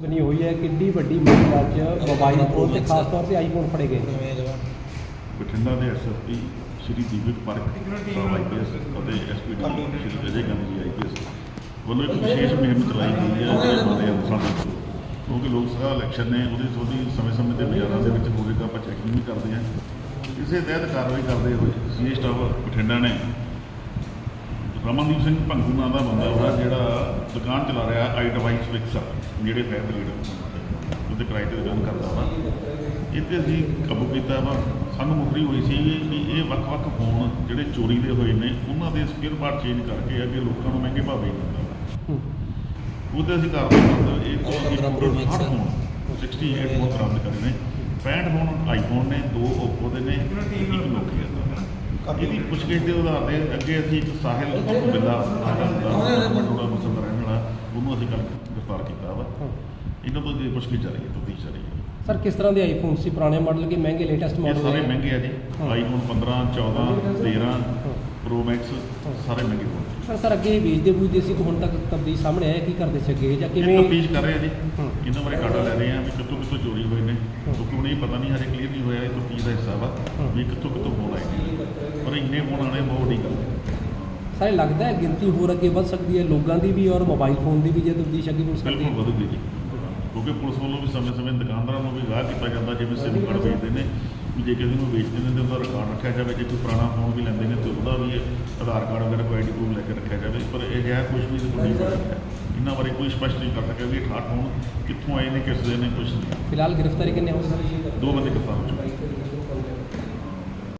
ਬਣੀ ਹੋਈ ਹੈ ਕਿੰਨੀ ਵੱਡੀ ਮਾਤਰਾ 'ਚ ਮੋਬਾਈਲ ਫੋਨ ਤੇ ਖਾਸ ਤੌਰ ਤੇ ਆਈਫੋਨ ਫੜੇ ਗਏ। ਬਠਿੰਡਾ ਦੇ ਐਸਐਸਪੀ ਸ਼੍ਰੀ ਦੀਪਕ ਪਾਰਕ ਆਈਪੀਐਸ ਅਤੇ ਐਸਪੀਡੀ ਸ਼੍ਰੀ ਅਜੇ ਗਾਂਧੀ ਜੀ ਆਈਪੀਐਸ ਵੱਲੋਂ ਇੱਕ ਵਿਸ਼ੇਸ਼ ਮੁਹਿੰਮ ਚਲਾਈ ਗਈ ਹੈ ਜਿਹੜੇ ਬਾਰੇ ਅਨਸਰਾਂ ਦੇ ਕਿਉਂਕਿ ਲੋਕ ਸਭਾ ਇਲੈਕਸ਼ਨ ਨੇ ਉਹਦੇ ਥੋੜੀ ਸਮੇਂ-ਸਮੇਂ ਤੇ ਬਾਜ਼ਾਰਾਂ ਦੇ ਵਿੱਚ ਹੋਵੇ ਤਾਂ ਆਪਾਂ ਚੈਕਿੰਗ ਵੀ ਕਰਦੇ ਹਾਂ। ਇਸੇ ਤਹਿਤ ਕਾਰਵਾਈ ਕਰਦੇ ਹੋਏ ਸੀਏ ਸਟਾਫ ਬਠਿੰਡਾ ਨੇ ਰਮਨਦੀਪ ਸਿੰਘ ਭੰਗੂ ਨਾਂ ਦਾ ਬੰਦਾ ਵਾ ਜਿਹੜਾ ਦੁਕਾਨ ਚਲਾ ਰਿਹਾ ਆਈ ਡਿਵਾਈਸ ਫਿਕਸਰ ਜਿਹੜੇ ਫਾਇਰ ਬਰੀਡ ਉਹਦੇ ਕਿਰਾਏ ਤੇ ਦੁਕਾਨ ਕਰਦਾ ਵਾ। ਇਹ ਤੇ ਅਸੀਂ ਕਾਬੂ ਕੀਤਾ ਵਾ। ਸਾਨੂੰ ਮੁਖਰੀ ਹੋਈ ਸੀ ਵੀ ਇਹ ਵੱਖ-ਵੱਖ ਫੋਨ ਜਿਹੜੇ ਚੋਰੀ ਦੇ ਹੋਏ ਨੇ ਉਹਨਾਂ ਦੇ ਸਪੇਅਰ ਪਾਰਟ ਚੇਂਜ ਕਰਕੇ ਅੱਗੇ ਲੋਕਾਂ ਨੂੰ ਮਹਿੰਗੇ ਭਾਅ ਵੇਚ ਦਿੰਦਾ ਵਾ ਉਹਦੇ ਅਸੀਂ ਕਰਦੇ ਇਹ ਤੋਂ ਅਸੀਂ total Pro Max 60 phone 68 phone ਬਰਾਮਦ ਕਰੇ ਨੇ। 65 ਫੋਨ ਆਈਫੋਨ ਨੇ ਦੋ ਓਪੋ ਦੇ ਨੇ ਇੱਕ ਨੋਕੀਆ ਦਾ। ਇਹਦੀ ਪੁੱਛਗਿੱਛ ਦੇ ਆਧਾਰ ਤੇ ਅੱਗੇ ਅਸੀਂ ਇੱਕ ਸਾਹਿਲ ਬਿੱਲਾ ਮਟੋੜਾ ਮੁਸਲ ਦਾ ਰਹਿਣ ਵਾਲਾ ਉਹਨੂੰ ਅਸੀਂ ਕੱਲ ਗ੍ਰਿਫਤਾਰ ਕੀਤਾ ਵਾ। ਇਹਨਾਂ ਤੋਂ ਦੀ ਪੁੱਛਗਿੱਛ ਜਾਰੀ ਹੈ ਤਫਤੀਸ਼ ਜਾਰੀ ਹੈ। ਸਰ ਕਿਸ ਤਰ੍ਹਾਂ ਦੇ ਆਈਫੋਨ ਸੀ? ਪੁਰਾਣੇ ਮਾਡਲ ਕੇ ਮਹਿੰਗੇ ਲੇਟੈਸਟ ਮਾਡਲ ਸਾਰੇ ਮਹਿੰਗੇ ਆ ਜੀ। ਆਈਫੋਨ 15 14 13 ਪ੍ਰੋ ਮੈਕਸ ਸਾਰੇ ਮਹਿੰਗੇ ਫੋਨ ਸਰ ਸਰ ਅੱਗੇ ਵੇਚਦੇ ਬੂਝਦੇ ਸੀ ਤੇ ਹੁਣ ਤੱਕ ਤਬਦੀਲ ਸਾਹਮਣੇ ਆਇਆ ਕੀ ਕਰਦੇ ਸੀ ਅੱਗੇ ਜਾਂ ਕਿਵੇਂ ਤਫਤੀਸ਼ ਕਰ ਰਹੇ ਆ ਜੀ। ਇਹਨਾਂ ਬਾਰੇ ਕਾਟਾ ਲੈ ਰਹੇ ਆ ਵੀ ਕਿੱਥੋਂ ਕਿੱਥੋਂ ਚੋਰੀ ਹੋਏ ਨੇ। ਕਿਉਂਕਿ ਹੁਣ ਇਹ ਪਤਾ ਨਹੀਂ ਹਜੇ ਕਲੀਅਰ ਨਹੀਂ ਹੋਇਆ ਇਹ ਤਫਤੀਸ਼ ਦਾ ਹਿੱਸਾ ਵਾ। ਵੀ ਕਿੱਥੋਂ ਕਿੱਥੋਂ ਫੋਨ ਆਏ ਨੇ ਪਰ ਇੰਨੇ ਫੋਨ ਆਣੇ ਬਹੁਤ ਵੱਡੀ ਗੱਲ ਸਰ ਲੱਗਦਾ ਹੈ ਗਿਣਤੀ ਹੋਰ ਅੱਗੇ ਵੱਧ ਸਕਦੀ ਹੈ ਲੋਕਾਂ ਦੀ ਵੀ ਔਰ ਮੋਬਾਈਲ ਫੋਨ ਦੀ ਵੀ ਜੇ ਤਬਦੀਲ ਅੱਗੇ ਪੁਲਿਸ ਕਰਦੀ ਬਿਲਕੁਲ ਵਧੂਗੀ ਜੀ ਕਿਉਂਕਿ ਪੁਲਿਸ ਵੱਲੋਂ ਵੀ ਸਮੇਂ-ਸਮੇਂ ਦੁਕਾਨਦਾਰਾਂ ਨੂੰ ਵੀ ਗਾਹ ਕੀਤਾ ਜਾਂਦਾ ਜਿਵੇਂ ਸਿਮ ਕਾਰਡ ਵੇਚਦੇ ਨੇ ਜੇ ਕਿਸੇ ਨੂੰ ਵੇਚਦੇ ਨੇ ਤੇ ਉਹਦਾ ਰਿਕਾਰਡ ਰੱਖਿਆ ਜਾਵੇ ਜੇ ਕੋਈ ਪੁਰਾਣਾ ਫੋਨ ਵੀ ਲੈਂਦੇ ਨੇ ਤੇ ਉਹਦਾ ਵੀ ਇਹ ਆਧਾਰ ਕਾਰਡ ਵਗੈਰਾ ਕੋਈ ਆਈਡੀ ਪ੍ਰੂਫ ਲੈ ਕੇ ਰੱਖਿਆ ਜਾਵੇ ਪਰ ਇਹ ਜਿਹਾ ਕੁਝ ਵੀ ਕੋਈ ਨਹੀਂ ਹੋਇਆ। ਇਹਨਾਂ ਬਾਰੇ ਕੋਈ ਸਪਸ਼ਟ ਨਹੀਂ ਕਰ ਸਕਿਆ ਵੀ ਇਹ 68 ਫੋਨ ਕਿੱਥੋਂ ਆਏ ਨੇ ਕਿਸ ਦੇ ਨੇ ਕੁਝ ਨਹੀਂ। ਫਿਲਹਾਲ ਗ੍ਰਿਫਤਾਰੀ ਕਿੰਨੇ ਹੋ ਸਰ ਦੋ ਬੰਦੇ ਗ੍ਰਿਫਤਾਰ ਹੋ ਚੁੱਕੇ